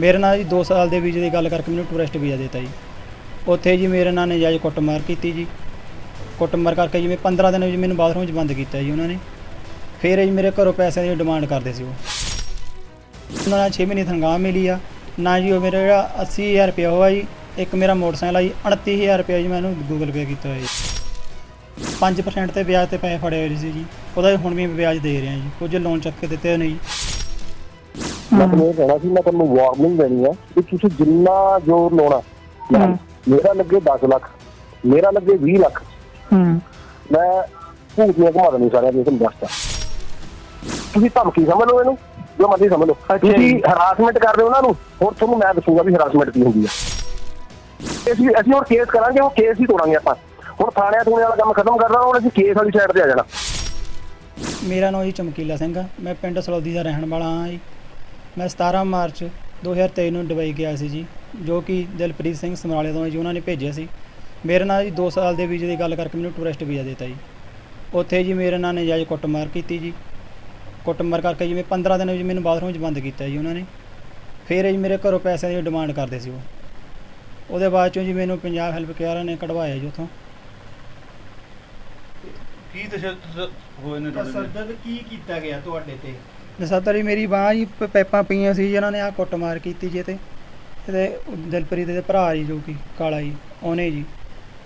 ਮੇਰੇ ਨਾਲ ਜੀ 2 ਸਾਲ ਦੇ ਵੀਜ਼ੇ ਦੀ ਗੱਲ ਕਰਕੇ ਮੈਨੂੰ ਟੂਰਿਸਟ ਵੀਜ਼ਾ ਦਿੱਤਾ ਜੀ। ਉੱਥੇ ਜੀ ਮੇਰੇ ਨਾਲ ਨਜਾਇਜ਼ ਕੁੱਟਮਾਰ ਕੀਤੀ ਜੀ। ਕੁੱਟਮਾਰ ਕਰਕੇ ਜੀ ਮੈਂ 15 ਦਿਨ ਜੀ ਮੈਨੂੰ ਬਾਥਰੂਮ 'ਚ ਬੰਦ ਕੀਤਾ ਜੀ ਉਹਨਾਂ ਨੇ। ਫਿਰ ਜੀ ਮੇਰੇ ਘਰੋਂ ਪੈਸਿਆਂ ਦੀ ਡਿਮਾਂਡ ਕਰਦੇ ਸੀ ਉਹ। ਉਹਨਾਂ ਨਾਲ 6 ਮਹੀਨੇ ਤਨਖਾਹ ਮਿਲੀ ਆ। ਨਾ ਜੀ ਉਹ ਮੇਰਾ ਜਿਹੜਾ 80000 ਰੁਪਇਆ ਹੋਇਆ ਜੀ, ਇੱਕ ਮੇਰਾ ਮੋਟਰਸਾਈਕਲ ਆ ਜੀ 29000 ਰੁਪਇਆ ਜੀ ਮੈਨੂੰ ਗੂਗਲ ਪੇ ਕੀਤਾ ਹੋਇਆ ਜੀ। 5% ਤੇ ਵਿਆਜ ਤੇ ਪੈਸੇ ਫੜੇ ਹੋਏ ਸੀ ਜੀ। ਉਹਦਾ ਹੁਣ ਵੀ ਵਿਆਜ ਦੇ ਰਿਹਾ ਜੀ। ਕੁਝ ਲੋਨ ਚੱਕ ਕੇ ਦਿੱਤੇ ਨੇ ਜੀ। ਮੈਂ ਤੁਹਾਨੂੰ ਇਹ ਕਹਿਣਾ ਸੀ ਮੈਂ ਤੁਹਾਨੂੰ ਵਾਰਨਿੰਗ ਦੇਣੀ ਹੈ ਕਿ ਤੁਸੀਂ ਜਿੰਨਾ ਜ਼ੋਰ ਲਾਉਣਾ। ਮੇਰਾ ਲੱਗੇ 10 ਲੱਖ ਮੇਰਾ ਲੱਗੇ 20 ਲੱਖ। ਹੂੰ। ਮੈਂ ਭੂਤੀਆਂ ਘੁਮਾ ਦੇਣੀ ਸਾਰਿਆਂ ਦੀ ਤੁਹਾਨੂੰ ਦੱਸਦਾ ਤੁਸੀਂ ਧਮਕੀ ਸਮਝ ਲਓ ਇਹਨੂੰ ਜੋ ਮਰਜ਼ੀ ਸਮਝ ਲਓ। ਅੱਛਾ ਜੀ। ਤੁਸੀਂ ਹਰਾਸਮੈਂਟ ਕਰ ਰਹੇ ਹੋ ਉਹਨਾਂ ਨੂੰ ਹੋਰ ਤੁਹਾਨੂੰ ਮੈਂ ਦੱਸੂਗਾ ਵੀ ਹਰਾਸਮੈਂਟ ਕੀ ਹੁੰਦੀ ਹੈ। ਅਸੀਂ ਅਸੀਂ ਹੁਣ ਕੇਸ ਕਰਾਂਗੇ ਉਹ ਕੇਸ ਹੀ ਤੋੜਾਂਗੇ ਆਪਾਂ। ਹੁਣ ਥਾਣਿਆਂ ਥੂਣੇ ਵਾਲਾ ਕੰਮ ਖਤਮ ਕਰਨਾ ਹੁਣ ਅਸੀਂ ਕੇਸ ਵਾਲੀ ਸਾਈਡ ਤੇ ਆ ਜਾਣਾ। ਮੇਰਾ ਨਾਮ ਜੀ ਚਮਕੀਲਾ ਸਿੰਘ ਆ। ਮੈਂ ਪਿੰਡ ਸਲੌਦੀ ਦਾ ਰਹਿਣ ਵਾਲਾ ਹਾਂ ਜੀ। ਮੈਂ 17 ਮਾਰਚ 2023 ਨੂੰ ਦੁਬਈ ਗਿਆ ਸੀ ਜੀ ਜੋ ਕਿ ਦਿਲਪ੍ਰੀਤ ਸਿੰਘ ਸਮਰਾਲੇ ਤੋਂ ਹੈ ਜੀ ਉਹਨਾਂ ਨੇ ਭੇਜਿਆ ਸੀ। ਮੇਰੇ ਨਾਲ ਜੀ 2 ਸਾਲ ਦੇ ਵੀਜ਼ੇ ਦੀ ਗੱਲ ਕਰਕੇ ਮੈਨੂੰ ਟੂਰਿਸਟ ਵੀਜ਼ਾ ਦਿੱਤਾ ਜੀ। ਉੱਥੇ ਜੀ ਮੇਰੇ ਨਾਲ ਨਜਾਇਜ਼ ਕੁੱਟਮਾਰ ਕੀਤੀ ਜੀ। ਕੁੱਟਮਾਰ ਕਰਕੇ ਜੀ ਮੈਂ 15 ਦਿਨ ਜੀ ਮੈਨੂੰ ਬਾਥਰੂਮ 'ਚ ਬੰਦ ਕੀਤਾ ਜੀ ਉਹਨਾਂ ਨੇ। ਫਿਰ ਜੀ ਮੇਰੇ ਘਰੋਂ ਪੈਸਿਆਂ ਦੀ ਡਿਮਾਂਡ ਕਰਦੇ ਸੀ ਉਹ। ਉਹਦੇ ਬਾਅਦ ਚੋਂ ਜੀ ਮੈਨੂੰ ਪੰਜਾਬ ਹੈਲਪ ਕੇਅਰ ਨੇ ਕਢਵਾਇਆ ਜੀ ਉੱਥੋਂ। ਕੀ ਤਸ਼ੱਦਦ ਹੋਏ ਨੇ ਤੁਹਾਡੇ? ਤਸੱਦਦ ਕੀ ਕੀਤਾ ਗਿਆ ਤੁਹਾਡੇ ਤੇ? ਨਸਾਤਰੀ ਮੇਰੀ ਬਾਂਹ ਜੀ ਪ- ਪੈਪਾਂ ਪਈਆਂ ਸੀ ਜਿਹਨਾਂ ਨੇ ਆ ਕੁੱਟਮਾਰ ਕੀਤੀ ਜੀ ਤੇ ਤੇ ਦਿਲਪ੍ਰੀਤ ਦੇ ਭਰਾ ਜੀ ਜੋ ਕਿ ਕਾਲਾ ਜੀ ਉਹਨੇ ਜੀ।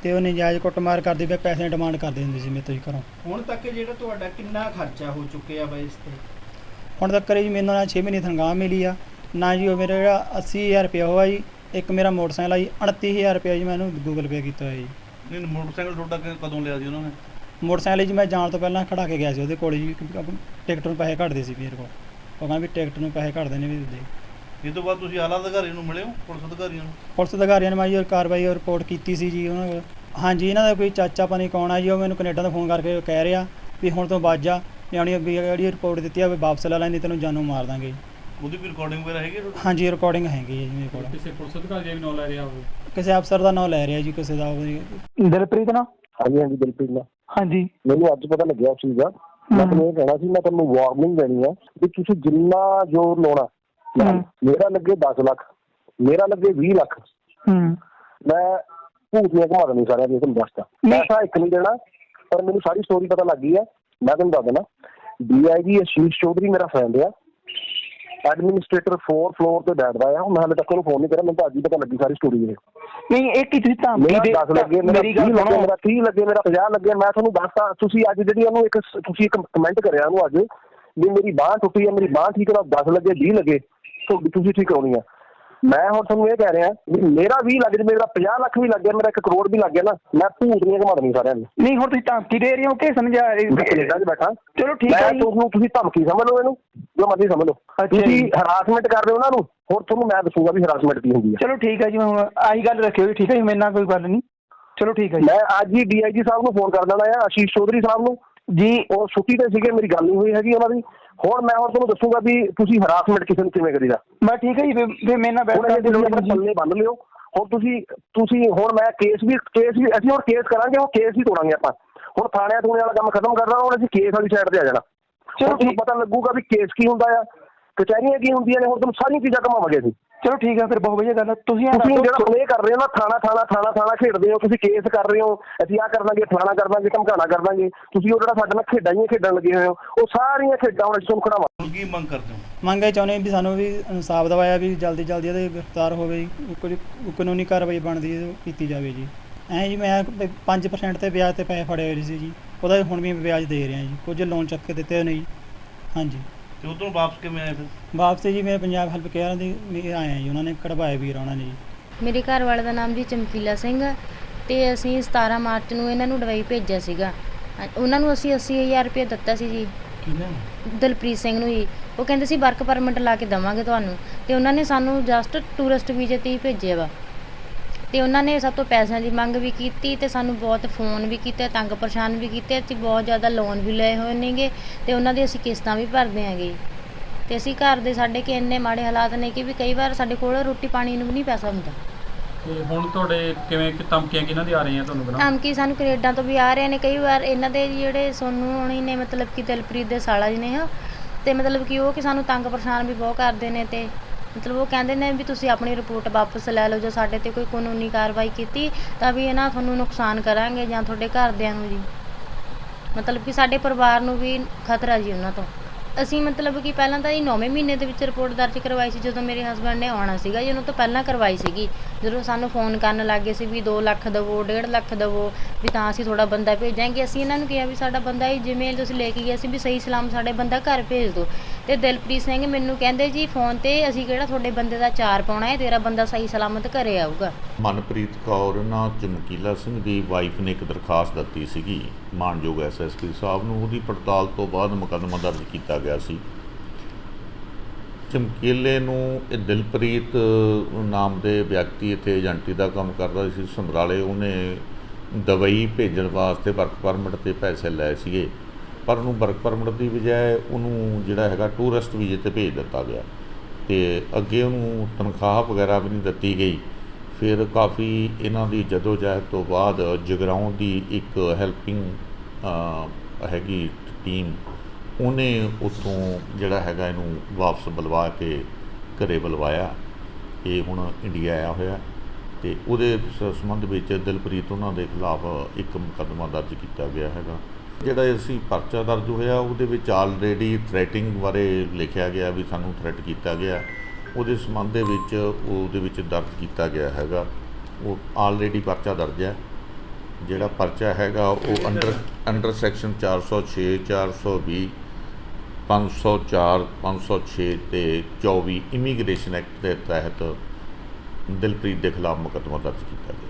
ਤੇ ਉਹ ਨਜਾਇਜ਼ ਕੁੱਟਮਾਰ ਕਰਦੇ ਪਏ ਪੈਸੇ ਡਿਮਾਂਡ ਕਰਦੇ ਹੁੰਦੇ ਸੀ ਮੇਰੇ ਤੋਂ ਜੀ ਘਰੋਂ। ਹੁਣ ਤੱਕ ਜਿਹੜਾ ਤੁਹਾਡਾ ਕਿੰਨਾ ਖਰਚਾ ਹੋ ਚੁੱਕਿਆ ਵਾ ਇਸ ਤੇ? ਹੁਣ ਤੱਕ ਜੀ ਮੈਨੂੰ ਨਾਲ 6 ਮਹੀਨੇ ਤਨਖਾਹ ਮਿਲੀ ਆ। ਨਾ ਜੀ ਉਹ ਮੇਰਾ ਜਿਹੜਾ 80000 ਰੁਪਇਆ ਹੋਇਆ ਜੀ ਇੱਕ ਮੇਰਾ ਮੋਟਰਸਾਈਕਲ ਆ ਜੀ 29000 ਰੁਪਇਆ ਜੀ ਮੈਂ ਇਹਨੂੰ ਗੂਗਲ ਪੇ ਕੀਤਾ ਹੋਇਆ ਜੀ। ਨਹੀਂ, ਮੋਟਰਸਾਈਕਲ ਤੁਹਾਡਾ ਕਿ- ਕਦੋਂ ਲਿਆ ਸੀ ਉਹਨਾਂ ਨੇ? ਮੋਟਰਸਾਈਕਲ ਜੀ ਮੈਂ ਜਾਣ ਤੋਂ ਪਹਿਲਾਂ ਖੜਾ ਕੇ ਗਿਆ ਸੀ ਉਹਦੇ ਕੋਲ ਜੀ ਟਿਕਟ ਨੂੰ ਪੈਸੇ ਘੱਟਦੇ ਸੀ ਮੇਰੇ ਕੋਲ। ਉਹ ਕਹਿੰਦਾ ਵੀ ਟਿਕਟ ਨੂੰ ਪੈਸੇ ਘੱਟਦੇ ਨੇ ਵੀ ਦੇ ਇਹ ਤੋਂ ਬਾਅਦ ਤੁਸੀਂ ਆਲਾ ਅਧਿਕਾਰੀ ਨੂੰ ਮਿਲੇ ਹੋ ਪੁਲਿਸ ਅਧਿਕਾਰੀਆਂ ਨੂੰ? ਪੁਲਿਸ ਅਧਿਕਾਰੀਆਂ ਨੇ ਮਾਈ ਕਾਰਵਾਈ ਰਿਪੋਰਟ ਕੀਤੀ ਸੀ ਜੀ ਉਹਨਾਂ ਕੋਲ। ਹਾਂਜੀ ਇਹਨਾਂ ਦਾ ਕੋਈ ਚਾਚਾ ਪਾਣੀ ਕੌਣ ਆ ਜੀ ਉਹ ਮੈਨੂੰ ਕੈਨੇਡਾ ਤੋਂ ਫੋਨ ਕਰਕੇ ਕਹਿ ਰਿਹਾ ਵੀ ਹੁਣ ਤੋਂ ਬਾਅਦ ਜਾ ਜਾਣੀ ਵੀ ਜਿਹੜੀ ਰਿਪੋਰਟ ਦਿੱਤੀ ਆ ਵੀ ਵਾਪਸ ਲੈ ਲੈਂਦੀ ਤੈਨੂੰ ਜਾਨੋਂ ਮਾਰ ਦਾਂਗੇ। ਉਹਦੀ ਵੀ ਰਿਕਾਰਡਿੰਗ ਵਗੈਰਾ ਹੈਗੀ ਤੁਹਾਡੀ? ਹਾਂਜੀ ਰਿਕਾਰਡਿੰਗ ਹੈਗੀ ਹੈ ਜੀ ਮੇਰੇ ਕੋਲ। ਕਿਸੇ ਪੁਲਿਸ ਅਧਿਕਾਰੀ ਦਾ ਵੀ ਨਾਂ ਲੈ ਰਿਹਾ ਹੋਵੇ ਕਿਸੇ ਅਫਸਰ ਦਾ ਨਾਮ ਲੈ ਰਿਹਾ ਜੀ ਕਿਸੇ ਦਾ। ਦਿਲਪ੍ਰੀਤ ਨਾ? ਹਾਂਜੀ ਹਾਂਜੀ ਬਿਲਕੁਲ ਨਾ। ਹਾਂਜੀ। ਮੈਨੂੰ ਅੱਜ ਪਤਾ ਲੱਗਿਆ ਉਸ ਚੀਜ਼ ਦਾ। ਮੈਂ। ਤੁਹਾਨੂੰ ਇਹ ਕਹਿਣਾ ਸੀ ਮੈਂ ਤੁਹਾਨੂੰ ਵਾਰਨਿੰਗ ਦੇਣੀ ਹੈ ਕਿ ਤੁਸੀਂ ਜਿੰਨਾ ਜ਼ੋਰ ਲਾਉਣਾ। ਮੇਰਾ ਲੱਗੇ 10 ਲੱਖ ਮੇਰਾ ਲੱਗੇ 20 ਲੱਖ। ਹੂੰ ਮੈਂ ਭੂਤੀਆਂ ਘੁਮਾ ਦੇਣੀ ਸਾਰਿਆਂ ਦੀ ਤੁਹਾਨੂੰ ਦੱਸਦਾ। ਪੈਸਾ ਇੱਕ ਨਹੀਂ ਦੇਣਾ ਪਰ ਮੈਨੂੰ ਸਾਰੀ ਸਟੋਰੀ ਪਤਾ ਲੱਗ ਗਈ ਹੈ। ਮੈਂ ਤੁਹਾਨੂੰ ਦੱਸ ਦੇਣਾ ਡੀਆਈਜੀ ਅਸ਼ੀਸ਼ ਚੌਧਰੀ ਮੇਰਾ ਫਰੈਂਡ ਆ। ਐਡਮਿਨਿਸਟ੍ਰੇਟਰ 4 ਫਲੋਰ ਤੇ ਬੈਠਦਾ ਆ ਮੈਂ ਹਾਲੇ ਤੱਕ ਉਹਨੂੰ ਫੋਨ ਨਹੀਂ ਕਰਿਆ ਮੈਨੂੰ ਤਾਂ ਅੱਜ ਹੀ ਪਤਾ ਲੱਗੀ ਸਾਰੀ ਸਟੋਰੀ ਇਹ। ਨਹੀਂ ਇਹ ਕੀ ਤੁਸੀਂ ਧਮਕੀ ਦੇ 10 ਲੱਗੇ ਮੇਰਾ ਮੇਰੀ 20 ਗੱਲ ਸੁਣੋ। ਮੇਰਾ 30 ਲੱਗੇ ਮੇਰਾ 50 ਲੱਗੇ ਮੈਂ ਤੁਹਾਨੂੰ ਦੱਸਤਾ ਤੁਸੀਂ ਅੱਜ ਜਿਹੜੀ ਉਹਨੂੰ ਇੱਕ ਤੁਸੀਂ ਇੱਕ ਕਮੈਂਟ ਕਰਿਆ ਉਹਨੂੰ ਅੱਜ ਵੀ ਮੇਰੀ ਬਾਹ ਟੁੱਟੀ ਹੈ ਮੇਰੀ ਬਾਹ ਠੀਕ ਕਰਾ 10 ਲੱਗੇ 20 ਲੱਗੇ ਤੁਸੀਂ ਠੀਕ ਕਰਾਉਣੀ ਆ। ਮੈਂ ਹੁਣ ਤੁਹਾਨੂੰ ਇਹ ਕਹਿ ਰਿਹਾ ਵੀ ਮੇਰਾ 20 ਲੱਗ ਜੇ ਮੇਰਾ 50 ਲੱਖ ਵੀ ਲੱਗ ਗਿਆ ਮੇਰਾ 1 ਕਰੋੜ ਵੀ ਲੱਗ ਗਿਆ ਨਾ ਮੈਂ ਭੂਤ ਨਹੀਂ ਘੁਮਾ ਦੇਣੀ ਸਾਰਿਆਂ ਨੂੰ। ਨਹੀਂ ਹੁਣ ਤੁਸੀਂ ਧਮਕੀ ਦੇ ਰਹੇ ਹੋ ਕਿ ਸਮਝਾ ਮੈਂ ਕੈਨੇਡਾ 'ਚ ਬੈਠਾ। ਚਲੋ ਠੀਕ ਹੈ ਤੁਹਾਨੂੰ ਤੁਸੀਂ ਧਮਕੀ ਸਮਝ ਲਓ ਇਹਨੂੰ। ਜੋ ਮਰਜ਼ੀ ਸਮਝ ਲਓ। ਅੱਛਾ ਤੁਸੀਂ। ਹਰਾਸਮੈਂਟ ਕਰ ਰਹੇ ਹੋ ਉਹਨਾਂ ਨੂੰ ਹੋਰ ਤੁਹਾਨੂੰ ਮੈਂ ਦੱਸੂਗਾ ਵੀ ਹਰਾਸਮੈਂਟ ਕੀ ਹੁੰਦੀ ਹੈ ਚਲੋ ਠੀਕ ਹੈ ਜੀ ਹੁਣ ਆਹੀ ਗੱਲ ਰੱਖਿਓ ਜੀ ਠੀਕ ਹੈ ਜੀ ਮੇਰੇ ਨਾਲ ਕੋਈ ਗੱਲ ਨਹੀਂ। ਚਲੋ ਠੀਕ ਹੈ ਜੀ। ਮੈਂ ਅੱਜ ਹੀ ਡੀਆਈਜੀ ਸਾਹਿਬ ਨੂੰ ਫੋਨ ਕਰ ਦੇਣਾ ਆ ਆਸ਼ੀਸ਼ ਚੌਧਰੀ ਸਾਹਿਬ ਨੂੰ। ਜੀ ਉਹ ਛੁੱਟੀ ਤੇ ਸੀਗੇ ਮੇਰੀ ਗੱਲ ਨਹੀਂ ਹੋਈ ਹੈਗੀ ਉਹਨਾਂ ਦੀ। ਹੁਣ ਮੈਂ ਹੁਣ ਤੁਹਾਨੂੰ ਦੱਸੂਗਾ ਵੀ ਤੁਸੀਂ ਹਰਾਸਮੈਂਟ ਕਿਸੇ ਨੂੰ ਕਿਵੇਂ ਕਰੀਦਾ। ਮੈਂ ਠੀਕ ਹੈ ਜੀ ਫਿਰ- ਫਿਰ ਮੇਰੇ ਨਾਲ ਬੈਠ ਹੁਣ ਤੁਸੀਂ ਆਪਣੇ ਪੱਲੇ ਬੰਨ ਲਿਓ। ਹੁਣ ਤੁਸੀਂ ਤੁਸੀਂ ਹੁਣ ਮੈਂ ਕੇਸ ਵੀ ਕੇਸ ਵੀ ਅਸੀਂ ਹੁਣ ਕੇਸ ਕਰਾਂਗੇ ਉਹ ਕੇਸ ਹੀ ਤੋੜਾਂਗੇ ਆਪਾਂ। ਹੁਣ ਥਾਣਿਆਂ ਥੂਣੇ ਵਾਲਾ ਕੰਮ ਖਤਮ ਕਰਨਾ ਹੁਣ ਅਸੀਂ ਕੇਸ ਵਾਲੀ ਸਾਈਡ ਤੇ ਆ ਜਾਣਾ। ਚਲੋ ਤੁਹਾਨੂੰ ਠੀਕ ਪਤਾ ਲੱਗੂਗਾ ਵੀ ਕੇਸ ਕੀ ਹੁੰਦਾ ਆ ਕਚਹਿਰੀਆਂ ਕੀ ਹੁੰਦੀਆਂ ਨੇ ਹੁਣ ਤੁਹਾਨੂੰ ਸਾਰੀਆਂ ਚੀਜ਼ਾਂ ਘਮਾਵਾਂਗੇ ਅਸੀਂ। ਚਲੋ ਠੀਕ ਹੈ ਫਿਰ ਬਹੁਤ ਵਧੀਆ ਗੱਲ ਹੈ ਤੁਸੀਂ ਇਹ ਤੁਸੀਂ ਜਿਹੜਾ ਹੁਣ ਇਹ ਕਰ ਰਹੇ ਹੋ ਨਾ ਥਾਣਾ ਥਾਣਾ ਥਾਣਾ ਥਾਣਾ ਖੇਡਦੇ ਹੋ ਤੁਸੀਂ ਕੇਸ ਕਰ ਰਹੇ ਹੋ ਅਸੀਂ ਆ ਕਰ ਦਾਂਗੇ ਫਲਾਣਾ ਕਰ ਧਮਕਾਣਾ ਕਰ ਤੁਸੀਂ ਉਹ ਜਿਹੜਾ ਸਾਡੇ ਨਾਲ ਖੇਡਾਂ ਹੀ ਖੇਡਣ ਲੱਗੇ ਹੋਏ ਹੋ ਉਹ ਸਾਰੀਆਂ ਖੇਡਾਂ ਹੁਣ ਅਸੀਂ ਤੁਹਾਨੂੰ ਖੜਾਵਾਂ ਹੁਣ ਕੀ ਮੰਗ ਕਰਦੇ ਹੋ? ਮੰਗੇ ਚਾਹੁੰਦੇ ਵੀ ਸਾਨੂੰ ਵੀ ਇਨਸਾਫ ਦਵਾਇਆ ਵੀ ਜਲਦੀ ਜਲਦੀ ਇਹਦੇ ਗ੍ਰਿਫਤਾਰ ਹੋਵੇ ਜੀ ਕੁਝ ਕਾਨੂੰਨੀ ਕਾਰਵਾਈ ਬਣਦੀ ਕੀਤੀ ਜਾਵੇ ਜੀ। ਐਂ ਜੀ ਮੈਂ 5% ਤੇ ਵਿਆਜ ਤੇ ਪੈਸੇ ਫੜੇ ਹੋਏ ਸੀ ਜੀ। ਉਹਦਾ ਹੁਣ ਵੀ ਵਿਆਜ ਦੇ ਰਿਹਾ ਜੀ ਕੁਝ ਲੋਨ ਚੱਕ ਕੇ ਦਿੱਤੇ ਹੋਏ ਨੇ ਜੀ। ਹਾਂਜੀ। ਤੇ ਉਧਰੋਂ ਵਾਪਸ ਕਿਵੇਂ ਆਏ ਫਿਰ? ਵਾਪਸ ਜੀ ਮੈਂ ਪੰਜਾਬ ਹੈਲਪ ਕੇਅਰ ਦੀ ਵੀ ਆਏ ਆ ਜੀ ਉਹਨਾਂ ਨੇ ਕਢਵਾਏ ਵੀਰ ਉਹਨਾਂ ਨੇ ਜੀ। ਮੇਰੇ ਘਰ ਵਾਲੇ ਦਾ ਨਾਮ ਜੀ ਚਮਕੀਲਾ ਸਿੰਘ ਆ ਤੇ ਅਸੀਂ 17 ਮਾਰਚ ਨੂੰ ਇਹਨਾਂ ਨੂੰ ਦੁਬਈ ਭੇਜਿਆ ਸੀਗਾ। ਅ- ਉਹਨਾਂ ਨੂੰ ਅਸੀਂ 80000 ਰੁਪਏ ਦਿੱਤਾ ਸੀ ਜੀ। ਦਲਪ੍ਰੀਤ ਸਿੰਘ ਨੂੰ ਜੀ। ਉਹ ਕਹਿੰਦੇ ਸੀ ਵਰਕ ਪਰਮਿਟ ਲਾ ਕੇ ਦਵਾਂਗੇ ਤੁਹਾਨੂੰ। ਤੇ ਉਹਨਾਂ ਨੇ ਸਾਨੂੰ ਜਸਟ ਟੂਰਿਸਟ ਵੀਜ਼ੇ ਤੇ ਹੀ ਭੇਜਿਆ ਵਾ। ਤੇ ਉਹਨਾਂ ਨੇ ਸਭ ਤੋਂ ਪੈਸਿਆਂ ਦੀ ਮੰਗ ਵੀ ਕੀਤੀ ਤੇ ਸਾਨੂੰ ਬਹੁਤ ਫੋਨ ਵੀ ਕੀਤੇ ਤੰਗ ਪਰੇਸ਼ਾਨ ਵੀ ਕੀਤੇ ਅਸੀਂ ਬਹੁਤ ਜ਼ਿਆਦਾ ਲੋਨ ਵੀ ਲਏ ਹੋਏ ਨੇਗੇ ਤੇ ਉਹਨਾਂ ਦੀ ਅਸੀਂ ਕਿਸ਼ਤਾਂ ਵੀ ਭਰਦੇ ਆਂਗੇ ਤੇ ਅਸੀਂ ਘਰ ਦੇ ਸਾਡੇ ਕਿ ਇੰਨੇ ਮਾੜੇ ਹਾਲਾਤ ਨੇ ਕਿ ਵੀ ਕਈ ਵਾਰ ਸਾਡੇ ਕੋਲ ਰੋਟੀ ਪਾਣੀ ਨੂੰ ਵੀ ਨਹੀਂ ਪੈਸਾ ਹੁੰਦਾ। ਤੇ ਹੁਣ ਤੁਹਾਡੇ ਕਿਵੇਂ ਕਿ ਧਮਕੀਆਂ ਕਿਹਨਾਂ ਦੀ ਆ ਰਹੀਆਂ ਤੁਹਾਨੂੰ ਗਨਾ ਧਮਕੀ ਸਾਨੂੰ ਕੈਨੇਡਾ ਤੋਂ ਵੀ ਆ ਰਹੇ ਨੇ ਕਈ ਵਾਰ ਇਹਨਾਂ ਦੇ ਜਿਹੜੇ ਸੋਨੂ ਹੋਣੀ ਨੇ ਮਤਲਬ ਕਿ ਦਿਲਪ੍ਰੀਤ ਦੇ ਸਾਲਾ ਜੀ ਨੇ ਉਹ ਤੇ ਮਤਲਬ ਕਿ ਉਹ ਕਿ ਸਾਨੂੰ ਤੰਗ ਪਰੇਸ਼ਾਨ ਵੀ ਬਹੁਤ ਕਰਦੇ ਨੇ ਤੇ ਮਤਲਬ ਉਹ ਕਹਿੰਦੇ ਨੇ ਵੀ ਤੁਸੀਂ ਆਪਣੀ ਰਿਪੋਰਟ ਵਾਪਸ ਲੈ ਲਓ ਜੇ ਸਾਡੇ ਤੇ ਕੋਈ ਕਾਨੂੰਨੀ ਕਾਰਵਾਈ ਕੀਤੀ, ਤਾਂ ਵੀ ਇਹਨਾਂ ਤੁਹਾਨੂੰ ਨੁਕਸਾਨ ਕਰਾਂਗੇ ਜਾਂ ਤੁਹਾਡੇ ਘਰਦਿਆਂ ਨੂੰ ਜੀ। ਮਤਲਬ ਕਿ ਸਾਡੇ ਪਰਿਵਾਰ ਨੂੰ ਵੀ ਖਤਰਾ ਜੀ ਉਹਨਾਂ ਤੋਂ। ਅਸੀਂ ਮਤਲਬ ਕਿ ਪਹਿਲਾਂ ਤਾਂ ਇਹ 9ਵੇਂ ਮਹੀਨੇ ਦੇ ਵਿੱਚ ਰਿਪੋਰਟ ਦਰਜ ਕਰਵਾਈ ਸੀ, ਜਦੋਂ ਮੇਰੇ ਹਸਬੰਡ ਨੇ ਆਉਣਾ ਸੀਗਾ ਜੀ, ਉਹਨੂੰ ਤੋਂ ਪਹਿਲਾਂ ਕਰਵਾਈ ਸੀਗੀ। ਜਦੋਂ ਸਾਨੂੰ ਫੋਨ ਕਰਨ ਲੱਗ ਗਏ ਸੀ ਵੀ 2 ਲੱਖ ਦੇਵੋ 1.5 ਲੱਖ ਦੇਵੋ, ਵੀ ਤਾਂ ਅਸੀਂ ਥੋੜਾ ਬੰਦਾ ਭੇਜਾਂਗੇ, ਅਸੀਂ ਇਹਨਾਂ ਨੂੰ ਕਿਹਾ ਵੀ ਸਾਡਾ ਬੰਦਾ ਹੀ ਜਿਵੇਂ ਤੁਸੀਂ ਲੈ ਕੇ ਗਏ ਸੀ ਵੀ ਸਹੀ ਸਲਾਮ ਸਾਡੇ ਬੰਦਾ ਘਰ ਭੇਜ ਦਿਓ। ਤੇ ਦਿਲਪ੍ਰੀਤ ਸਿੰਘ ਮੈਨੂੰ ਕਹਿੰਦੇ ਜੀ ਫੋਨ ਤੇ ਅਸੀਂ ਕਿਹੜਾ ਤੁਹਾਡੇ ਬੰਦੇ ਦਾ ਚਾਰ ਪਾਉਣਾ ਹੈ, ਤੇਰਾ ਬੰਦਾ ਸਹੀ ਸਲਾਮਤ ਘਰੇ ਆਊਗਾ। ਮਨਪ੍ਰੀਤ ਕੌਰ ਨਾ ਚਮਕੀਲਾ ਸਿੰਘ ਦੀ ਵਾਈਫ ਨੇ ਇੱਕ ਦਰਖਾਸਤ ਦਿੱਤੀ ਸੀਗੀ। ਮਾਨਯੋਗ ਐਸਐਸਪੀ ਸਾਹਿਬ ਨੂੰ ਉਹਦੀ ਪੜਤਾਲ ਤੋਂ ਬਾਅਦ ਮੁਕੱਦਮਾ ਦਰਜ ਕੀਤਾ ਗਿਆ ਸੀ। ਚਮਕੀਲੇ ਨੂੰ ਇਹ ਦਿਲਪ੍ਰੀਤ ਨਾਮ ਦੇ ਵਿਅਕਤੀ ਇੱਥੇ ਏਜੰਟੀ ਦਾ ਕੰਮ ਕਰਦਾ ਸੀ। ਸਮਰਾਲੇ ਉਹਨੇ ਦਵਾਈ ਭੇਜਣ ਵਾਸਤੇ ਵਰਕ ਪਰਮਿਟ ਤੇ ਪੈਸੇ ਲਏ ਸੀਗੇ। ਪਰ ਉਹਨੂੰ ਵਰਕ ਪਰਮਿਟ ਦੀ ਬਜਾਏ ਉਹਨੂੰ ਜਿਹੜਾ ਹੈਗਾ ਟੂਰਿਸਟ ਵੀਜ਼ੇ ਤੇ ਭੇਜ ਦਿੱਤਾ ਗਿਆ। ਤੇ ਅੱਗੇ ਉਹਨੂੰ ਤਨਖਾਹ ਵਗੈਰਾ ਵੀ ਨਹੀਂ ਦਿੱਤੀ ਗਈ। ਫਿਰ ਕਾਫੀ ਇਹਨਾਂ ਦੀ ਜਦੋਜਹਿਦ ਤੋਂ ਬਾਅਦ ਜਗਰਾਉਂ ਦੀ ਇੱਕ ਹੈਲਪਿੰਗ ਹੈਗੀ ਟੀਮ, ਉਹਨੇ ਉੱਥੋਂ ਜਿਹੜਾ ਹੈਗਾ ਇਹਨੂੰ ਵਾਪਸ ਬੁਲਵਾ ਕੇ ਘਰੇ ਬੁਲਵਾਇਆ। ਇਹ ਹੁਣ ਇੰਡੀਆ ਆਇਆ ਹੋਇਆ। ਤੇ ਉਹਦੇ ਸ- ਸੰਬੰਧ ਵਿੱਚ ਦਿਲਪ੍ਰੀਤ ਉਹਨਾਂ ਦੇ ਖਿਲਾਫ ਇੱਕ ਮੁਕੱਦਮਾ ਦਰਜ ਕੀਤਾ ਗਿਆ ਹੈਗਾ। ਜਿਹੜਾ ਅਸੀਂ ਪਰਚਾ ਦਰਜ ਹੋਇਆ ਉਹਦੇ ਵਿੱਚ ਆਲਰੇਡੀ ਥ੍ਰੈਟਿੰਗ ਬਾਰੇ ਲਿਖਿਆ ਗਿਆ ਵੀ ਸਾਨੂੰ ਥ੍ਰੈਟ ਕੀਤਾ ਗਿਆ। ਉਹਦੇ ਸੰਬੰਧ ਦੇ ਵਿੱਚ ਉਹਦੇ ਵਿੱਚ ਦਰਜ ਕੀਤਾ ਗਿਆ ਹੈਗਾ। ਉਹ ਆਲਰੇਡੀ ਪਰਚਾ ਦਰਜ ਹੈ। ਜਿਹੜਾ ਪਰਚਾ ਹੈਗਾ ਉਹ ਅੰਡਰ ਅੰਡਰ ਸੈਕਸ਼ਨ 406 420 504 506 ਤੇ 24 ਇਮੀਗ੍ਰੇਸ਼ਨ ਐਕਟ ਦੇ ਤਹਿਤ ਦਿਲਪ੍ਰੀਤ ਦੇ ਖਿਲਾਫ ਮੁਕੱਦਮਾ ਦਰਜ ਕੀਤਾ ਗਿਆ।